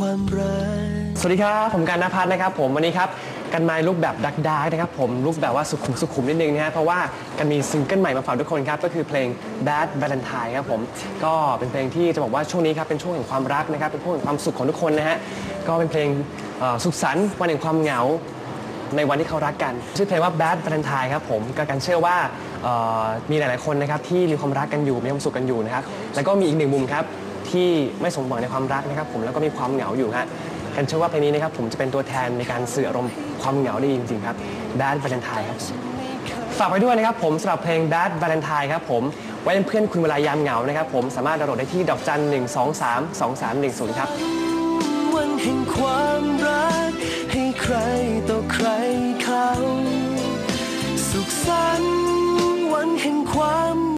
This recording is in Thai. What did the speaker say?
คนมีความรักสวัสดีครับผมการณพัฒน์นะครับผมวันนี้ครับกันมาลุกแบบดักดาร์กนะครับผมลุกแบบว่าสุขุมสุขุมนิดนึงนะฮะเพราะว่ากันมีซิงเกิลใหม่มาฝากทุกคนครับก็คือเพลง Bad Valentine ครับผมก็เป็นเพลงที่จะบอกว่าช่วงนี้ครับเป็นช่วงแห่งความรักนะครับเป็นช่วงแห่งความสุขของทุกคนนะฮะก็เป็นเพลงเอ่อสุขสันต์วันแห่งความเหงา ในวันที่เขารักกันชื่อเพลงว่า Bad Valentine ครับผมก็กันเชื่อว่าเอ่อมีหลาย ๆ คนนะครับที่มีความรักกันอยู่มีความสุขกันอยู่นะครับแล้วก็มีอีกหนึ่งมุมครับ ที่ไม่สมหวังในความรักนะครับ ผมแล้วก็มีความเหงาอยู่ฮะกันเชื่อว่าเพลงนี้นะครับผมจะเป็นตัวแทนในการสื่ออารมณ์ความเหงาได้จริงๆครับ Bad Valentine ครับฝากไปด้วยนะครับผมสำหรับเพลง Bad Valentine ครับผมไว้เป็นเพื่อนคุณเวลายามเหงานะครับผมสามารถดาวน์โหลดได้ที่ดอกจัน 1 2 3 2 3 1 0 ครับ วันแห่งความรัก ให้ใครต่อใครเขาสุขสันต์